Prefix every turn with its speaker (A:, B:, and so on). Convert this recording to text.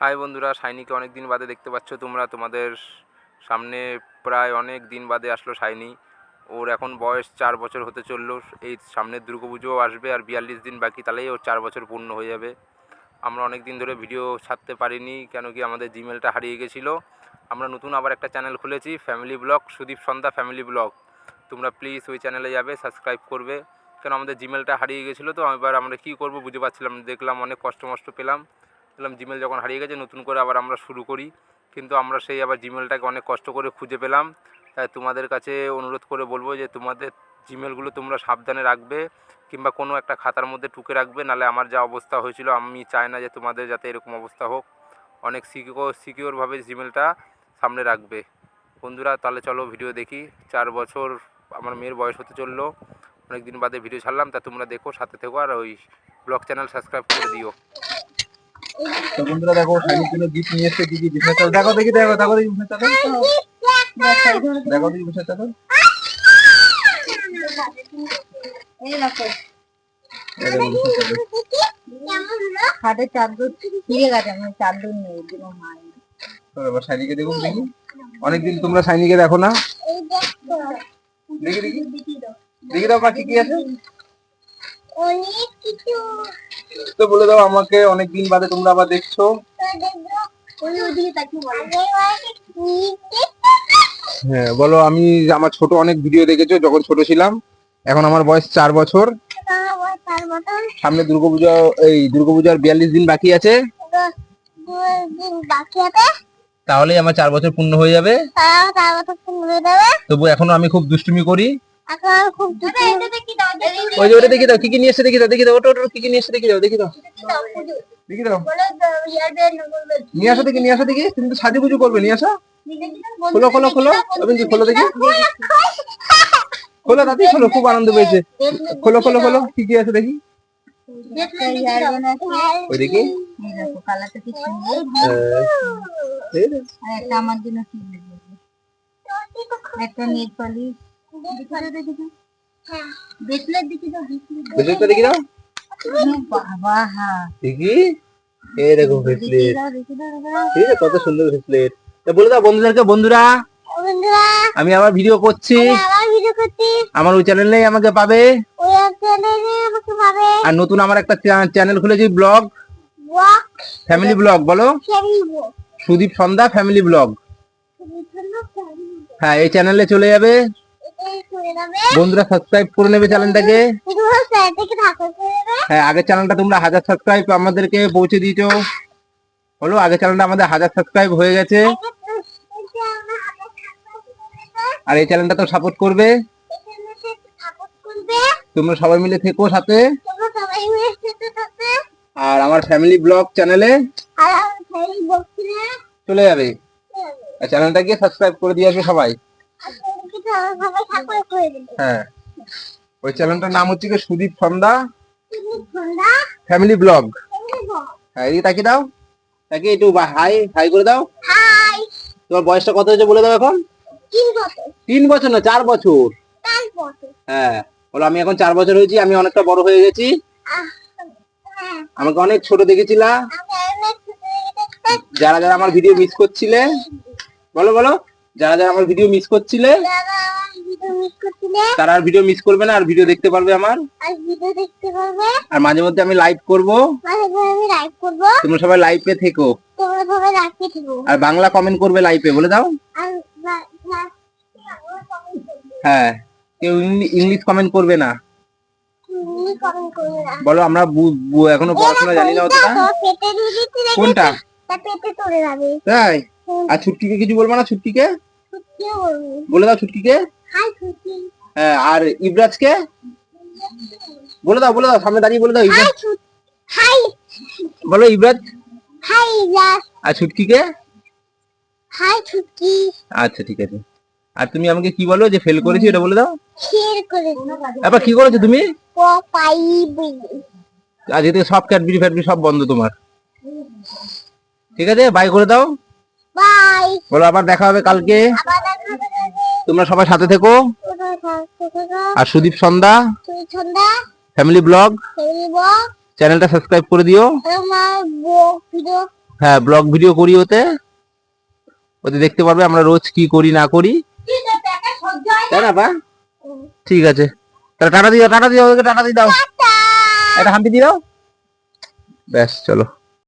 A: High বন্ধুরা, শাইনিকে অনেক দিন বাদে দেখতে পাচ্ছ তোমরা। তোমাদের সামনে প্রায় অনেক দিন বাদে আসলো শাইনি। ওর এখন বয়স চার বছর হতে চলল। এই সামনের দুর্গাপুজোও আসবে আর বিয়াল্লিশ দিন বাকি, তাহলেই ওর চার বছর পূর্ণ হয়ে যাবে। আমরা অনেক দিন ধরে ভিডিও ছাড়তে পারিনি, কেন কি আমাদের জিমেলটা হারিয়ে গেছিল। আমরা নতুন আবার একটা চ্যানেল খুলেছি family blog Sudip Sandhya family blog তোমরা প্লিজ ওই চ্যানেলে যাবে সাবস্ক্রাইব করবে। কেন আমাদের জিমেলটা হারিয়ে গেছিল তো, এবার আমরা কী করব বুঝতে পারছিলাম দেখলাম অনেক কষ্ট মষ্ট পেলাম। দেখলাম জিমেল যখন হারিয়ে গেছে, নতুন করে আবার আমরা শুরু করি। কিন্তু আমরা সেই আবার জিমেলটাকে অনেক কষ্ট করে খুঁজে পেলাম। তাই তোমাদের কাছে অনুরোধ করে বলব যে, তোমাদের জিমেলগুলো তোমরা সাবধানে রাখবে কিংবা কোনো একটা খাতার মধ্যে টুকে রাখবে, নাহলে আমার যা অবস্থা হয়েছিল, আমি চাই না যে তোমাদের যাতে এরকম অবস্থা হোক। অনেক সিকিওর সিকিওরভাবে জিমেলটা সামনে রাখবে। বন্ধুরা, তাহলে চলো ভিডিও দেখি। চার বছর আমার মেয়ের বয়স হতে চলল। অনেক দিন বাদে ভিডিও ছাড়লাম। তা তোমরা দেখো, সাথে থেকো আর ওই ব্লগ চ্যানেল সাবস্ক্রাইব করে দিও।
B: তো বন্ধুরা দেখো শাড়ির জন্য গিফট নিয়ে এসছে কি কি চাদর দেখো দেখি দেখো দেখো দেখি দেখো দেখি বিছনা চাদর এই দেখো। বিছনা চাদর।
C: হাতে চাদর ছিঁড়ে গেছে আমার চাদর নেই দিলো মাই
B: এবার শাইনিকে দেখুন দেখি। অনেকদিন তোমরা শাইনিকে দেখো না। দেখি। দেখি দেখি। দাও কি কি আছে।
C: অনেক কিছু।
B: তো বলে দাও আমাকে অনেকদিন বাদে তোমরা আবার দেখছ। হ্যাঁ বলো আমি আমার ছোট অনেক ভিডিও দেখেছ যখন ছোট ছিলাম। এখন আমার বয়স চার বছর। সামনে দুর্গাপূজা এই দুর্গাপূজার বিয়াল্লিশ দিন বাকি আছে। তাহলেই আমার চার বছর পূর্ণ হয়ে যাবে। তবু এখনও আমি খুব দুষ্টুমি করি।
C: এখন খুব
B: ওই যে ওটা দেখি দাও কি কি নিয়ে এসে দেখি দাও দেখি দাও ওটা ওটা কি কি নিয়ে এসে দেখি দাও দেখি দাও। দেখি দাও। নিয়ে আসো দেখি নিয়ে আসো দেখি তুমি তো সাজু গুজু করবে নিয়ে আসো। খোলো খোলো খোলো। অবিন খোলো দেখি। খোলো দাদি খোলো খুব আনন্দ পেয়েছে। খোলো খোলো খোলো কি কি আছে দেখি। ওই দেখি।
C: একটা আমার জন্য একটা নেট পলিশ দেখি দাও। বাবা হ্যাঁ।
B: দেখি? এই দেখো ব্রেসলেট ঠিক কত সুন্দর ব্রেসলেট তা বলে দাও বন্ধুদেরকে বন্ধুরা। আমি আবার ভিডিও করছি।
C: আবার ভিডিও করছি।
B: আমার ওই চ্যানেলেই আমাকে পাবে।
C: চ্যানেলে আমাকে পাবে।
B: আর নতুন আমার একটা চ্যানেল খুলেছি ব্লগ ফ্যামিলি ব্লগ বলো। সুদীপ সন্ধ্যা ফ্যামিলি ব্লগ হ্যাঁ এই চ্যানেলে চলে যাবে। বন্ধুরা সাবস্ক্রাইব করে নেবে চ্যানেলটাকে হ্যাঁ আগের চ্যানেলটা তোমরা হাজার সাবস্ক্রাইব আমাদেরকে পৌঁছে দিয়েছ। হলো আগের চ্যানেলটা আমাদের হাজার সাবস্ক্রাইব হয়ে গেছে। আর এই চ্যানেলটা তো সাপোর্ট করবে। তোমরা সবাই মিলে থেকো সাথে। আর আমার ফ্যামিলি ব্লগ চ্যানেলে চলে যাবে। চ্যানেলটাকে সাবস্ক্রাইব করে দিয়ে আসবে সবাই। হ্যাঁ। ওই চ্যানেলটার নাম হচ্ছে কি সুদীপ সন্ধ্যা ফ্যামিলি ব্লগ হ্যাঁ এদিকে তাকিয়ে দাও। তাকিয়ে একটু হাই হাই করে দাও। তোমার বয়সটা কত হয়েছে বলে দাও এখন? তিন বছর। না চার বছর। হ্যাঁ বলো আমি এখন চার বছর হয়েছি আমি অনেকটা বড় হয়ে গেছি। আমাকে অনেক ছোট দেখেছিলা। যারা যারা আমার ভিডিও মিস করছিলে বলো বলো। যারা যারা আমার ভিডিও মিস করছিলে তারা আর ভিডিও মিস করবে না আর ভিডিও দেখতে পারবে আমার।
C: আর
B: মাঝে মধ্যে আমি লাইভ করব। তোমরা সবাই লাইভে থেকো। আর বাংলা কমেন্ট করবে লাইভে বলে দাও। হ্যাঁ কেউ ইংলিশ কমেন্ট করবে না। বলো আমরা এখনও পড়াশোনা জানি না অতটা। কোনটা? তাই? আর ছুটকিকে কিছু বলব না ছুটকিকে?
C: বলব
B: বলে দাও ছুটকিকে। হ্যাঁ আর ইবরাজকে? বলে দাও বলে দাও সামনে দাঁড়িয়ে বলে দাও ইবরাজ।
C: হাই।
B: বলো ইবরাজ।
C: হাই
B: আর ছুটকিকে?
C: হাই ছুটি
B: আচ্ছা ঠিক আছে। আর তুমি আমাকে কি বলো যে ফেল করেছি এটা বলে দাও।
C: করে
B: এবার কি করেছ তুমি?
C: পাই
B: আজকে থেকে সব ক্যাডবেরি ফ্যাডবেরি সব বন্ধ তোমার। ঠিক আছে বাই করে দাও।
C: বাই
B: বলো আবার দেখা হবে কালকে। তোমরা সবাই সাথে থেকো। আর সুদীপ সন্ধ্যা ফ্যামিলি ব্লগ চ্যানেলটা সাবস্ক্রাইব করে দিও।
A: হ্যাঁ ব্লগ ভিডিও করি ওতে। ওতে দেখতে পারবে আমরা রোজ কি করি না করি। তাই না বা। ঠিক আছে। তাহলে টাটা দিয়ে দাও টাটা দিয়ে দাও ওদেরকে টাটা দিয়ে দাও। একটা হাম্পি দিয়ে দাও। ব্যাস চলো।